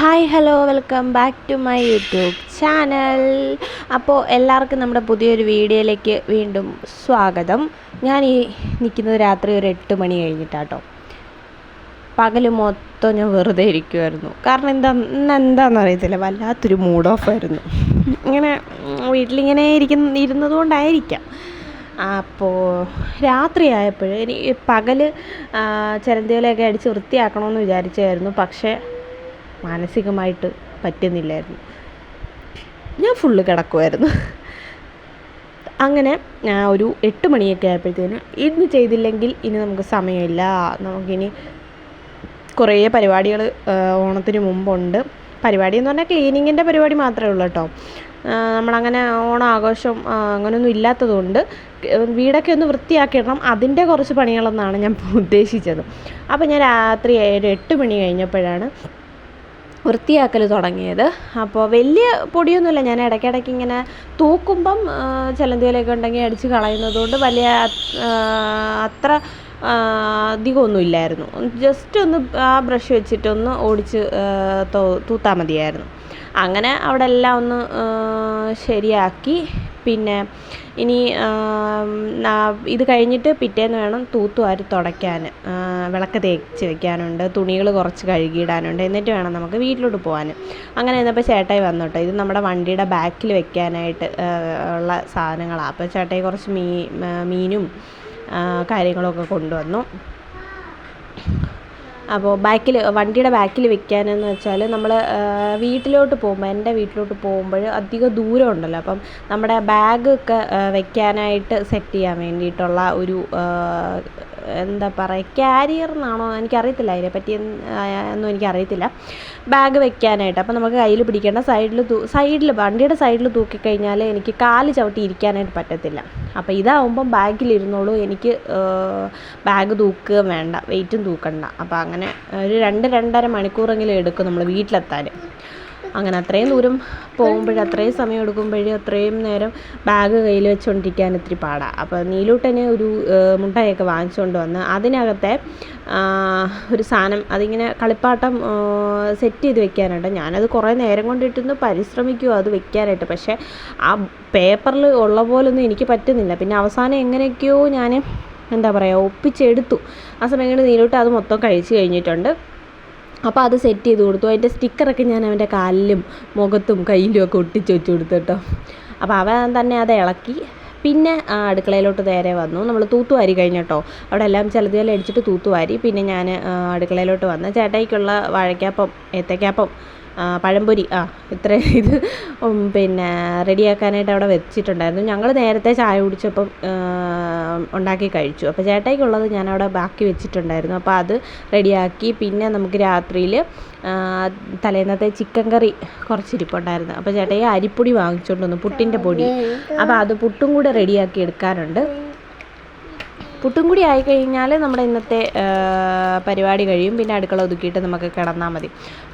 Hi hello welcome back to my YouTube channel അപ്പോൾ എല്ലാവർക്കും നമ്മുടെ പുതിയൊരു വീഡിയോയിലേക്ക് വീണ്ടും സ്വാഗതം. ഞാൻ ഈ നിൽക്കുന്നത് രാത്രി ഒരു എട്ട് മണി കഴിഞ്ഞിട്ടാട്ടോ. പകൽ മൊത്തം ഞാൻ വെറുതെ ഇരിക്കുമായിരുന്നു കാരണം എന്താ എന്താണെന്ന് അറിയത്തില്ല. വല്ലാത്തൊരു മൂഡ് ഓഫ് ആയിരുന്നു. ഇങ്ങനെ വീട്ടിലിങ്ങനെ ഇരിക്കുന്ന ഇരുന്നത് കൊണ്ടായിരിക്കാം അപ്പോൾ രാത്രിയായപ്പോൾ ഇനി പകൽ ചിരന്തയിലൊക്കെ അടിച്ച് വൃത്തിയാക്കണമെന്ന് വിചാരിച്ചായിരുന്നു. പക്ഷേ മാനസികമായിട്ട് പറ്റുന്നില്ലായിരുന്നു. ഞാൻ ഫുള്ള് കിടക്കുമായിരുന്നു അങ്ങനെ ഒരു എട്ട് മണിയൊക്കെ ആയപ്പോഴത്തേന് ഇന്ന് ചെയ്തില്ലെങ്കിൽ ഇനി നമുക്ക് സമയമില്ല. നമുക്കിനി കുറേ പരിപാടികൾ ഓണത്തിന് മുമ്പുണ്ട്. പരിപാടി എന്ന് പറഞ്ഞാൽ ക്ലീനിങ്ങിന്റെ പരിപാടി മാത്രമേ ഉള്ളൂ കേട്ടോ. നമ്മളങ്ങനെ ഓണം ആഘോഷം അങ്ങനെയൊന്നും ഇല്ലാത്തതുകൊണ്ട് വീടൊക്കെ ഒന്ന് വൃത്തിയാക്കിയിടണം. അതിന്റെ കുറച്ച് പണികളെന്നാണ് ഞാൻ ഉദ്ദേശിച്ചത്. അപ്പോൾ ഞാൻ രാത്രി ഏഴ് എട്ട് മണി കഴിഞ്ഞപ്പോഴാണ് വൃത്തിയാക്കൽ തുടങ്ങിയത്. അപ്പോൾ വലിയ പൊടിയൊന്നുമില്ല. ഞാൻ ഇടയ്ക്കിടയ്ക്ക് ഇങ്ങനെ തൂക്കുമ്പം ചിലന്തിയിലൊക്കെ ഉണ്ടെങ്കിൽ അടിച്ച് കളയുന്നതുകൊണ്ട് വലിയ അത്ര അധികമൊന്നും ഇല്ലായിരുന്നു ജസ്റ്റ് ഒന്ന് ആ ബ്രഷ് വെച്ചിട്ടൊന്ന് ഓടിച്ച് തൂത്താൽ മതിയായിരുന്നു. അങ്ങനെ അവിടെ എല്ലാം ഒന്ന് ശരിയാക്കി. പിന്നെ ഇനി ഇത് കഴിഞ്ഞിട്ട് പിറ്റേന്ന് വേണം തൂത്തുവാരി തുടയ്ക്കാൻ. വിളക്ക് തേച്ച് വെക്കാനുണ്ട് തുണികൾ കുറച്ച് കഴുകിയിടാനുണ്ട് എന്നിട്ട് വേണം നമുക്ക് വീട്ടിലോട്ട് പോകാൻ അങ്ങനെ ഇന്നിപ്പോൾ ചേട്ടായി വന്നു കേട്ടോ ഇത് നമ്മുടെ വണ്ടിയുടെ ബാക്കിൽ വെക്കാനായിട്ട് ഉള്ള സാധനങ്ങളാണ് അപ്പോൾ ചേട്ടായി കുറച്ച് മീ മീനും കാര്യങ്ങളൊക്കെ കൊണ്ടുവന്നു. അപ്പോൾ ബാക്കിൽ വണ്ടിയുടെ ബാക്കിൽ വെക്കാനെന്ന് വെച്ചാൽ നമ്മൾ വീട്ടിലോട്ട് പോകുമ്പോൾ എന്റെ വീട്ടിലോട്ട് പോകുമ്പോൾ അധികം ദൂരം ഉണ്ടല്ലോ. അപ്പം നമ്മുടെ ബാഗൊക്കെ വെക്കാനായിട്ട് സെറ്റ് ചെയ്യാൻ വേണ്ടിയിട്ടുള്ള ഒരു എന്താ പറയുക ക്യാരിയർ എന്നാണോ എനിക്കറിയത്തില്ല അതിനെപ്പറ്റി ഒന്നും എനിക്കറിയത്തില്ല. ബാഗ് വെക്കാനായിട്ട്. അപ്പോൾ നമുക്ക് കയ്യിൽ പിടിക്കേണ്ട സൈഡിൽ സൈഡിൽ വണ്ടിയുടെ സൈഡിൽ തൂക്കിക്കഴിഞ്ഞാൽ എനിക്ക് കാൽ ചവിട്ടി ഇരിക്കാനായിട്ട് പറ്റത്തില്ല. അപ്പോൾ ഇതാവുമ്പം ബാഗിലിരുന്നോളൂ. എനിക്ക് ബാഗ് തൂക്കുക വേണ്ട. വെയിറ്റും തൂക്കണ്ട. അപ്പോൾ അങ്ങനെ ഒരു രണ്ട് രണ്ടര മണിക്കൂറെങ്കിലും എടുക്കും നമ്മൾ വീട്ടിലെത്താൻ അങ്ങനെ അത്രയും ദൂരം പോകുമ്പോൾ അത്രയും സമയം എടുക്കുമ്പോഴും അത്രയും നേരം ബാഗ് കയ്യിൽ വെച്ചുകൊണ്ടിരിക്കാൻ ഇത്തിരി പാടാണ് അപ്പോൾ നീലൂട്ടനെ ഒരു മുട്ടായൊക്കെ വാങ്ങിച്ചുകൊണ്ട് വന്ന് അതിനകത്തെ ഒരു സാധനം അതിങ്ങനെ കളിപ്പാട്ടം സെറ്റ് ചെയ്ത് വെക്കാനായിട്ട് ഞാനത് കുറേ നേരം കൊണ്ടിട്ടൊന്ന് പരിശ്രമിക്കുമോ അത് വെക്കാനായിട്ട്. പക്ഷേ ആ പേപ്പറിൽ ഉള്ള പോലൊന്നും എനിക്ക് പറ്റുന്നില്ല. പിന്നെ അവസാനം എങ്ങനെയൊക്കെയോ ഞാൻ എന്താ പറയുക ഒപ്പിച്ചെടുത്തു. ആ സമയം കൊണ്ട് നീലൂട്ട് അത് മൊത്തം കഴിച്ച് കഴിഞ്ഞിട്ടുണ്ട്. അപ്പോൾ അത് സെറ്റ് ചെയ്ത് കൊടുത്തു. അതിന്റെ സ്റ്റിക്കറൊക്കെ ഞാൻ അവന്റെ കാലിലും മുഖത്തും കയ്യിലും ഒക്കെ ഒട്ടിച്ച് വെച്ച് കൊടുത്തു കേട്ടോ. അപ്പോൾ അവൻ തന്നെ അത് ഇളക്കി. പിന്നെ ആ അടുക്കളയിലോട്ട് നേരെ വന്നു. നമ്മൾ തൂത്തുവാരി കഴിഞ്ഞിട്ടോ അവിടെ എല്ലാം ചിലതുപോലെ അടിച്ചിട്ട് തൂത്തുവാരി പിന്നെ ഞാൻ അടുക്കളയിലോട്ട് വന്ന്. ചേട്ടായിക്കുള്ള വാഴയ്ക്കാപ്പം ഏത്തയ്ക്കാപ്പം പഴംപൊരി. ആ ഇത്ര ഇത്. പിന്നെ റെഡിയാക്കാനായിട്ട് അവിടെ വെച്ചിട്ടുണ്ടായിരുന്നു. ഞങ്ങൾ നേരത്തെ ചായ കുടിച്ചപ്പം ഉണ്ടാക്കി കഴിച്ചു. അപ്പോൾ ചേട്ടായിക്കുള്ളത് ഞാനവിടെ ബാക്കി വെച്ചിട്ടുണ്ടായിരുന്നു. അപ്പോൾ അത് റെഡിയാക്കി. പിന്നെ നമുക്ക് രാത്രിയിൽ തലേന്നത്തെ ചിക്കൻ കറി കുറച്ചിരിപ്പുണ്ടായിരുന്നു. അപ്പോൾ ചേട്ടായി അരിപ്പൊടി വാങ്ങിച്ചുകൊണ്ട് വന്നു പുട്ടിന്റെ പൊടി. അപ്പോൾ അത് പുട്ടും കൂടെ റെഡിയാക്കി എടുക്കാനുണ്ട്. പുട്ടും കൂടി ആയിക്കഴിഞ്ഞാൽ നമ്മുടെ ഇന്നത്തെ പരിപാടി കഴിയും. പിന്നെ അടുക്കള ഒതുക്കിയിട്ട് നമുക്ക് കിടന്നാൽ മതി.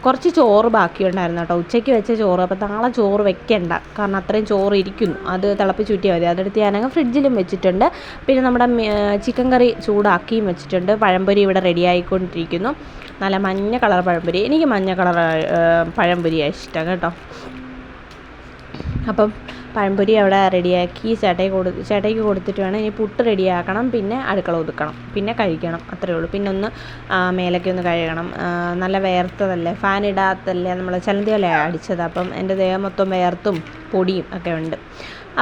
കുറച്ച് ചോറ് ബാക്കിയുണ്ടായിരുന്നു കേട്ടോ. ഉച്ചയ്ക്ക് വെച്ച ചോറ്. അപ്പോൾ നാളെ ചോറ് വെക്കണ്ട. കാരണം അത്രയും ചോറ് ഇരിക്കുന്നു. അത് തിളപ്പിച്ച് ചുറ്റിയാൽ മതി. അതെടുത്ത് ഞാനങ്ങ് ഫ്രിഡ്ജിലും വെച്ചിട്ടുണ്ട്. പിന്നെ നമ്മുടെ ചിക്കൻ കറി ചൂടാക്കിയും വെച്ചിട്ടുണ്ട്. പഴംപൊരി ഇവിടെ റെഡി ആയിക്കൊണ്ടിരിക്കുന്നു. നല്ല മഞ്ഞ കളർ പഴംപൊരി. എനിക്ക് മഞ്ഞ കളർ പഴംപൊരിയാണ് ഇഷ്ടം കേട്ടോ. അപ്പം പഴംപൊരി അവിടെ റെഡിയാക്കി ചേട്ടയ്ക്ക് കൊടു ചേട്ടയ്ക്ക് കൊടുത്തിട്ട് വേണം. ഇനി പുട്ട് റെഡിയാക്കണം പിന്നെ അടുക്കള ഒതുക്കണം. പിന്നെ കഴിക്കണം അത്രയേ ഉള്ളൂ. പിന്നെ ഒന്ന് മേലൊക്കെ ഒന്ന് കഴുകണം. നല്ല വേർത്തതല്ലേ? ഫാൻ ഇടാത്തല്ലേ? നമ്മൾ ചലന്തി വല അടിച്ചത്. അപ്പം എന്റെ ദേഹം മൊത്തം വേർത്തും പൊടിയും ഒക്കെ ഉണ്ട്.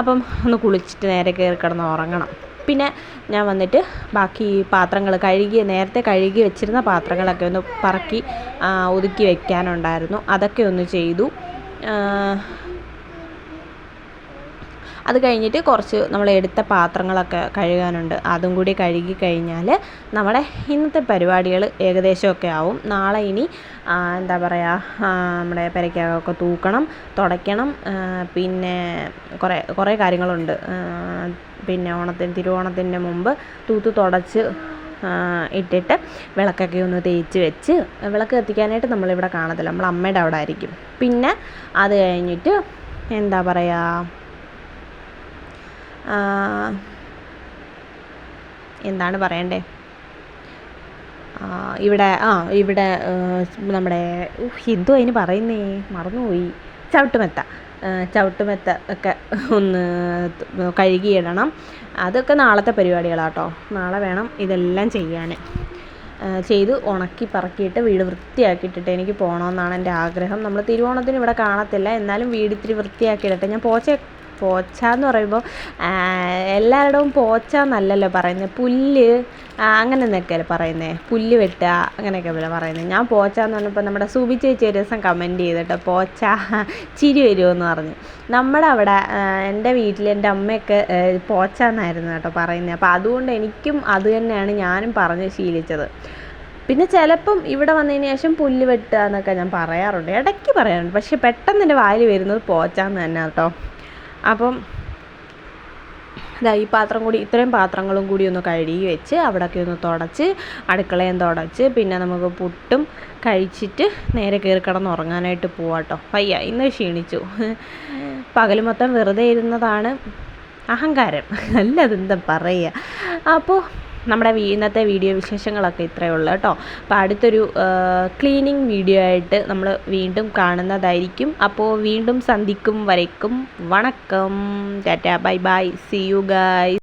അപ്പം ഒന്ന് കുളിച്ചിട്ട് നേരെ കയറി കിടന്ന് ഉറങ്ങണം. പിന്നെ ഞാൻ വന്നിട്ട് ബാക്കി പാത്രങ്ങൾ കഴുകി നേരത്തെ കഴുകി വെച്ചിരുന്ന പാത്രങ്ങളൊക്കെ ഒന്ന് പറക്കി ഒതുക്കി വെക്കാനുണ്ടായിരുന്നു. അതൊക്കെ ഒന്ന് ചെയ്തു. അത് കഴിഞ്ഞിട്ട് കുറച്ച് നമ്മൾ എടുത്ത പാത്രങ്ങളൊക്കെ കഴുകാനുണ്ട്. അതും കൂടി കഴുകി കഴിഞ്ഞാൽ നമ്മുടെ ഇന്നത്തെ പരിപാടികൾ ഏകദേശമൊക്കെ ആവും. നാളെ ഇനി എന്താ പറയുക നമ്മുടെ പെരയ്ക്കകമൊക്കെ തൂക്കണം തുടയ്ക്കണം പിന്നെ കുറേ കുറേ കാര്യങ്ങളുണ്ട്. പിന്നെ ഓണത്തിന് തിരുവോണത്തിന്റെ മുമ്പ് തൂത്ത് തുടച്ച് ഇട്ടിട്ട് വിളക്കൊക്കെ ഒന്ന് തേച്ച് വെച്ച് വിളക്ക് കത്തിക്കാനായിട്ട് നമ്മളിവിടെ കാണത്തില്ല. നമ്മൾ അമ്മയുടെ അവിടെ ആയിരിക്കും. പിന്നെ അത് കഴിഞ്ഞിട്ട് എന്താ പറയുക എന്താണ് പറയണ്ടേ? ഇവിടെ ആ ഇവിടെ നമ്മുടെ ഹിന്ദു അതിന് പറയുന്നേ മറന്നുപോയി. ചവിട്ടുമെത്ത ചവിട്ടുമെത്ത ഒക്കെ ഒന്ന് കഴുകിയിടണം അതൊക്കെ നാളത്തെ പരിപാടികളാട്ടോ. നാളെ വേണം ഇതെല്ലാം ചെയ്യാൻ ചെയ്ത് ഉണക്കി പറക്കിയിട്ട് വീട് വൃത്തിയാക്കിയിട്ടിട്ട് എനിക്ക് പോകണമെന്നാണ് എന്റെ ആഗ്രഹം. നമ്മൾ തിരുവോണത്തിന് ഇവിടെ കാണത്തില്ല. എന്നാലും വീട് ഇത്തിരി വൃത്തിയാക്കിയിടട്ടെ. ഞാൻ പോച്ച പോച്ച എന്ന് പറയുമ്പോൾ എല്ലാവരുടെയും പോച്ച എന്നല്ലല്ലോ പറയുന്നത് പുല്ല് അങ്ങനെ എന്നൊക്കെയല്ലേ പറയുന്നത് പുല്ല് വെട്ടുക അങ്ങനെയൊക്കെ പോലെ പറയുന്നത് ഞാൻ പോച്ച എന്ന് പറഞ്ഞപ്പോൾ നമ്മുടെ സുബി ചേച്ചി ഒരു ദിവസം കമന്റ് ചെയ്തിട്ട് പോച്ച ചിരി വരുമെന്ന് പറഞ്ഞു. നമ്മുടെ അവിടെ എന്റെ വീട്ടിൽ എന്റെ അമ്മയൊക്കെ പോച്ച എന്നായിരുന്നു കേട്ടോ പറയുന്നത് അപ്പോൾ അതുകൊണ്ട് എനിക്കും അത് തന്നെയാണ് ഞാനും പറഞ്ഞ് ശീലിച്ചത്. പിന്നെ ചിലപ്പം ഇവിടെ വന്നതിന് ശേഷം പുല്ല് വെട്ടുക എന്നൊക്കെ ഞാൻ പറയാറുണ്ട്. ഇടയ്ക്ക് പറയാറുണ്ട്. പക്ഷേ പെട്ടെന്ന് എന്റെ വായിൽ വരുന്നത് പോച്ചാന്ന് തന്നെ കേട്ടോ. അപ്പം ഇതാ ഈ പാത്രം കൂടി ഇത്രയും പാത്രങ്ങളും കൂടി ഒന്ന് കഴുകി വെച്ച് അവിടെയൊക്കെ ഒന്ന് തുടച്ച് അടുക്കളയും തുടച്ച് പിന്നെ നമുക്ക് പുട്ടും കഴിച്ചിട്ട് നേരെ കയറി കിടന്ന് ഉറങ്ങാനായിട്ട് പോവാട്ടോ വയ്യ ഇന്ന് ക്ഷീണിച്ചു. പകൽ മൊത്തം വെറുതെ ഇരുന്നതാണ് അഹങ്കാരം. അല്ല അതെന്താ പറയുക അപ്പോൾ നമ്മുടെ ഇന്നത്തെ വീഡിയോ വിശേഷങ്ങളൊക്കെ ഇത്രയേ ഉള്ളൂ കേട്ടോ. അപ്പോൾ അടുത്തൊരു ക്ലീനിങ് വീഡിയോ ആയിട്ട് നമ്മൾ വീണ്ടും കാണുന്നതായിരിക്കും. അപ്പോൾ വീണ്ടും സന്ധിക്കും വരയ്ക്കും. വണക്കം. Tata bye bye. See you guys